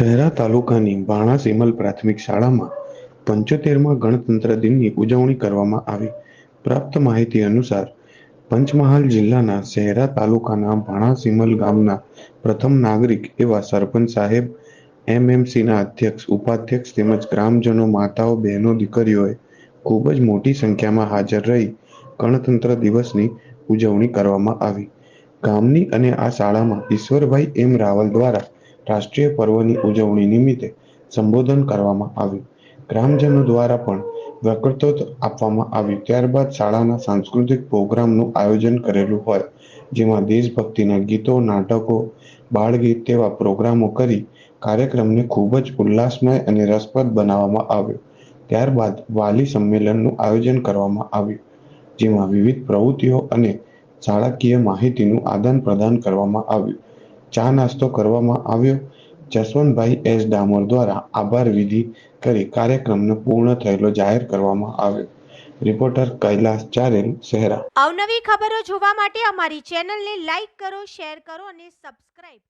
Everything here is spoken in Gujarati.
શહેરા તાલુકાની બાણા સિમલ પ્રાથમિક શાળામાં પંચોતેરમાં ગણતંત્ર દિનની ઉજવણી કરવામાં આવી. પ્રાપ્ત માહિતી અનુસાર, પંચમહાલ જિલ્લાના શહેરા તાલુકાના ભાણા સિમલ ગામના પ્રથમ નાગરિક એવા સરપંચ સાહેબ, એમએમસીના અધ્યક્ષ, ઉપાધ્યક્ષ તેમજ ગ્રામજનો માતાઓ, બહેનો, દીકરીઓએ ખૂબ જ મોટી સંખ્યામાં હાજર રહી ગણતંત્ર દિવસની ઉજવણી કરવામાં આવી. ગામની અને આ શાળામાં ઈશ્વરભાઈ એમ રાવલ દ્વારા રાષ્ટ્રીય પર્વની ઉજવણી નિમિત્તે સંબોધન કરવામાં આવ્યું. ગ્રામજનો દ્વારા પણ વક્તૃત્વ આપવામાં આવ્યું. ત્યારબાદ શાળાના સાંસ્કૃતિક પ્રોગ્રામનું આયોજન કરેલું હોય, જેમાં દેશભક્તિના ગીતો, નાટકો, બાળગીત તેવા પ્રોગ્રામો કરી કાર્યક્રમને ખૂબ જ ઉલ્લાસમય અને રસપ્રદ બનાવવામાં આવ્યો. ત્યારબાદ વાલી સંમેલનનું આયોજન કરવામાં આવ્યું, જેમાં વિવિધ પ્રવૃત્તિઓ અને શાળાકીય માહિતીનું આદાન પ્રદાન કરવામાં આવ્યું. ચા નાસ્તો કરવામાં આવ્યો. જસવંતભાઈ એસ. ડામોર દ્વારા આભાર વિધિ કરી કાર્યક્રમને પૂર્ણ થયેલો જાહેર કરવામાં આવ્યો. રિપોર્ટર કૈલાસ ચારેલ, શહેરા. અવનવી ખબરો જોવા માટે અમારી ચેનલને લાઈક કરો, શેર કરો અને સબસ્ક્રાઇબ